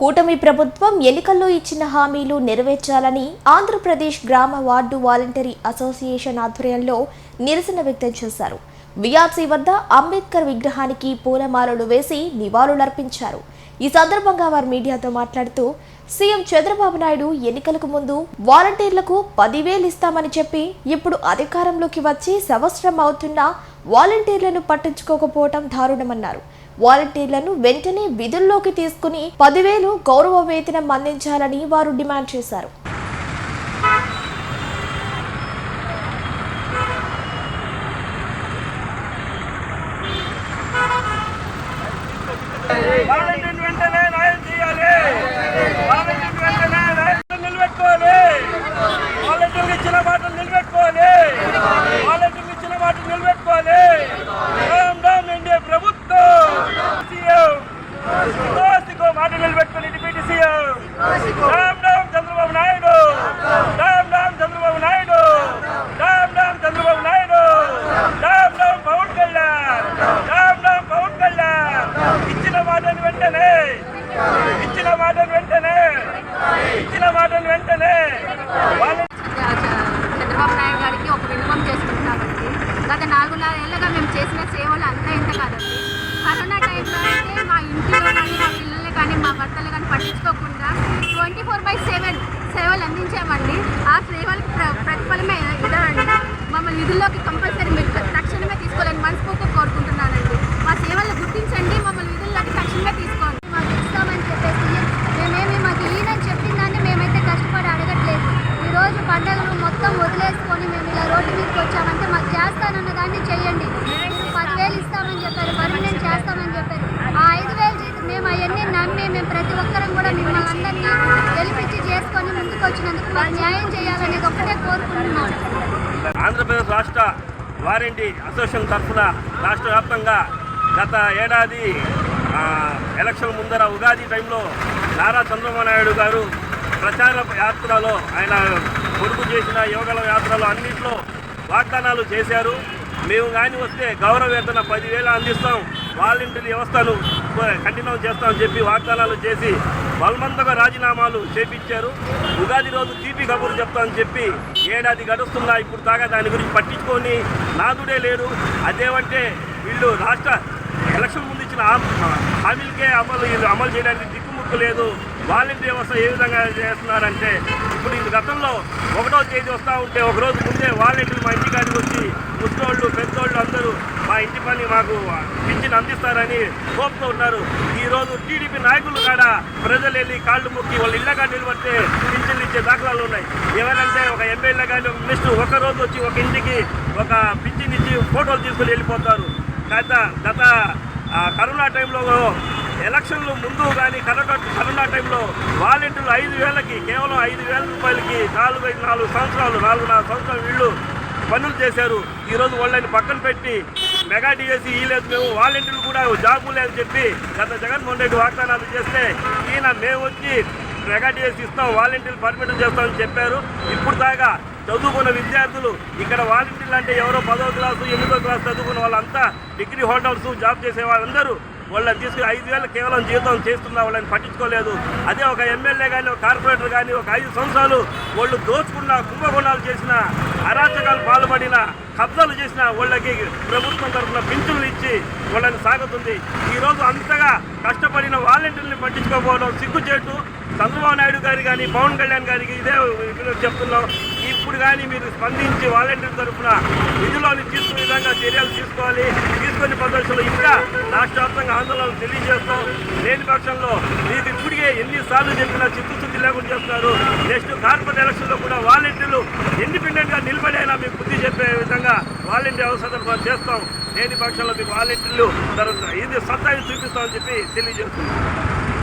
కూటమి ప్రభుత్వం ఎన్నికల్లో ఇచ్చిన హామీలు నెరవేర్చాలని ఆంధ్రప్రదేశ్ గ్రామ వార్డు వాలంటరీ అసోసియేషన్ ఆధ్వర్యంలో నిరసన వ్యక్తం చేశారు. విఆర్సీ వద్ద అంబేద్కర్ విగ్రహానికి పూలమాలలు వేసి నివాళులర్పించారు ఈ సందర్భంగా వారు మీడియాతో మాట్లాడుతూ సీఎం చంద్రబాబు నాయుడు ఎన్నికలకు ముందు వాలంటీర్లకు పదివేలు ఇస్తామని చెప్పి ఇప్పుడు అధికారంలోకి వచ్చి సంవత్సరం అవుతున్నా వాలంటీర్లను పట్టించుకోకపోవటం దారుణమన్నారు. వాలంటీర్లను వెంటనే విధుల్లోకి తీసుకుని పదివేలు గౌరవ వేతనం అందించాలని వారు డిమాండ్ చేశారు. వాలంటీర్ వెంటనే న్యాయం చేయాలి వాలంటీర్ వెంటనే న్యాయం నిలబెట్టుకోవాలి వాలంటీర్లు ఇచ్చిన మాటలు నిలబెట్టుకోవాలి వాలంటీర్లు ఇచ్చిన మాటలు నిలబెట్టుకోవాలి రామ్ రామ్ ఎన్డీఏ ప్రభుత్వం సీఎం దోస్తికో మాట నిలబెట్టుకుని డిప్యూటీ సీఎం రామ్ రామ్ చంద్రబాబు నాయుడు రామ్ రామ్ చంద్రబాబు నాయుడు రామ్ రామ్ చంద్రబాబు నాయుడు రామ్ రామ్ పవన్ కళ్యాణ్ రామ్ రామ్ పవన్ కళ్యాణ్ ఇచ్చిన మాటను వెంటనే. ఇచ్చిన మాటను వెంటనే. ఇచ్చిన మాటను వెంటనే. చంద్రబాబు నాయుడు గారికి ఒక విన్నపం చేసుకుంటున్నామండి గత నాలుగున్నర ఏళ్ళగా మేము చేసిన సేవలు అంతా ఇంత కాదండి. కరోనా టైంలో అయితే మా ఇంట్లో కానీ మా పిల్లల్ని కానీ మా భర్తలు కానీ పట్టించుకోకుండా ట్వంటీ ఫోర్ బై సెవెన్ సేవలు అందించామండి. ఆ సేవలకు ప్ర ప్రతిఫలమే ఇదండి. మమ్మల్ని విధుల్లోకి కంపల్సరీ మీరు తక్షణమే తీసుకోవాలని మనస్ఫూర్తిగా కోరుకుంటున్నానండి మా సేవలను గుర్తించండి మమ్మల్ని విధుల్లోకి తక్షణమే తీసుకోండి మాకు ఇస్తామని చెప్పేసి మేమేమి మాకు ఈయనని చెప్పిన దాన్ని మేమైతే కష్టపడి అడగట్లేదు ఈరోజు పండుగలు మొత్తం వదిలేసుకొని మేము ఇలా రోడ్డు మీదకి వచ్చామంటే మాకు చేస్తానన్న దాన్ని చెయ్యండి మీరు పదివేలు ఇస్తామని చెప్పారు పర్మనెంట్ చేస్తామని చెప్పారు ఆ ఐదు వేలు జీతం మేము అవన్నీ నమ్మి మేము ప్రతి ఒక్కరం కూడా మిమ్మల్ని అందరినీ గెలిపించి చేసుకొని ముందుకు వచ్చినందుకు న్యాయం చేయాలనేది ఒక్కటే కోరుకుంటున్నాం ఆంధ్రప్రదేశ్ రాష్ట్ర వారంటీ అసోసియేషన్ తరఫున రాష్ట్ర వ్యాప్తంగా గత ఏడాది ఎలక్షన్ ముందర ఉగాది టైంలో నారా చంద్రబాబు నాయుడు గారు ప్రచార యాత్రలో ఆయన పొడుగు చేసిన యోగల యాత్రలో అన్నింటిలో వాగ్దానాలు చేశారు. మేము కానీ వస్తే గౌరవ వేతన పదివేలు అందిస్తాం. వాలంటీర్ వ్యవస్థను కంటిన్యూ చేస్తామని చెప్పి వాగ్దానాలు చేసి బలవంతంగా రాజీనామాలు చేపించారు. ఉగాది రోజు తీపి కబురు చెప్తామని చెప్పి ఏడాది గడుస్తున్నా ఇప్పుడు దాకా దాని గురించి పట్టించుకొని నాదుడే లేరు అదేమంటే వీళ్ళు రాష్ట్ర ఎలక్షన్ ముందు ఇచ్చిన హామీలకే అమలు వీళ్ళు అమలు చేయడానికి దిక్కుముక్కు లేదు. వాలంటీర్ వ్యవస్థ ఏ విధంగా చేస్తున్నారంటే ఇప్పుడు ఇది గతంలో ఒకటో తేదీ వస్తూ ఉంటే ఒకరోజు ముందే వాలంటీర్లు మా ఇంటికాడికి వచ్చి ముసలోళ్ళు పెద్దోళ్ళు అందరూ మా ఇంటి పని మాకు పింఛన్ అందిస్తారని కోపుతూ ఉన్నారు. ఈరోజు టీడీపీ నాయకులు కాడ ప్రజలు వెళ్ళి కాళ్ళు ముక్కి వాళ్ళ ఇళ్ళగా నిలబడితే పింఛన్లు ఇచ్చే దాఖలాలు ఉన్నాయి. ఎవరంటే ఒక ఎమ్మెల్యే కానీ ఒక మినిస్టర్ ఒక రోజు వచ్చి ఒక ఇంటికి ఒక పింఛన్ ఇచ్చి ఫోటోలు తీసుకుని వెళ్ళిపోతారు. గత గత కరోనా టైంలో ఎలక్షన్లు ముందు కానీ కరోనా కరోనా టైంలో వాలంటీర్లు ఐదు వేలకి కేవలం ఐదు వేల రూపాయలకి నాలుగు ఐదు నాలుగు సంవత్సరాలు నాలుగున్నర సంవత్సరాలు వీళ్ళు పనులు చేశారు. ఈరోజు వాళ్ళని పక్కన పెట్టి మెగా డిఎస్సి ఇవ్వలేదు మేము వాలంటీర్లు కూడా జాబు లేదని చెప్పి గత జగన్మోహన్ రెడ్డి వాగ్దానాలు చేస్తే ఈయన మేము వచ్చి మెగా డిఎస్సి ఇస్తాం వాలంటీర్లు పర్మిట్ చేస్తామని చెప్పారు. ఇప్పుడు దాకా చదువుకున్న విద్యార్థులు ఇక్కడ వాలంటీర్లు అంటే ఎవరో పదో క్లాసు ఎనిమిదో క్లాసు చదువుకున్న వాళ్ళంతా డిగ్రీ హోటల్స్ జాబ్ చేసే వాళ్ళందరూ వాళ్ళని తీసుకుని ఐదు వేలు కేవలం జీతం చేస్తున్నా వాళ్ళని పట్టించుకోలేదు. అదే ఒక ఎమ్మెల్యే కానీ ఒక కార్పొరేటర్ కానీ ఒక ఐదు సంవత్సరాలు వాళ్ళు దోచుకున్న కుంభకోణాలు చేసిన అరాచకాలు పాల్పడిన కబ్జాలు చేసిన వాళ్ళకి ప్రభుత్వం తరఫున పింఛన్లు ఇచ్చి వాళ్ళని సాగుతుంది. ఈరోజు అంతగా కష్టపడిన వాలంటీర్ని పట్టించుకోకపోవడం సిగ్గుచేటు. చంద్రబాబు నాయుడు గారి కానీ పవన్ కళ్యాణ్ గారికి ఇదే చెప్తున్నాం. ఇప్పుడు కానీ మీరు స్పందించి వాలంటీర్ తరఫున విధులను తీసుకునే విధంగా చర్యలు తీసుకోవాలి. తీసుకునే పద్ధతులు ఇక్కడ రాష్ట్ర వ్యాప్తంగా ఆందోళన తెలియజేస్తాం. లేని పక్షంలో మీకు ఇప్పటికే ఎన్నిసార్లు చెప్పినా చిత్తశుద్ధి లేకుండా చెప్తున్నారు. నెక్స్ట్ కార్పొరేట్ ఎలక్షన్లో కూడా వాలంటీర్లు ఇండిపెండెంట్గా నిలబడేలా మీకు బుద్ధి చెప్పే విధంగా వాలంటీర్ అవసరం చేస్తాం. లేని పక్షంలో మీకు వాలంటీర్లు తరఫున ఇది సత్తాయి చూపిస్తామని చెప్పి తెలియజేస్తున్నాం.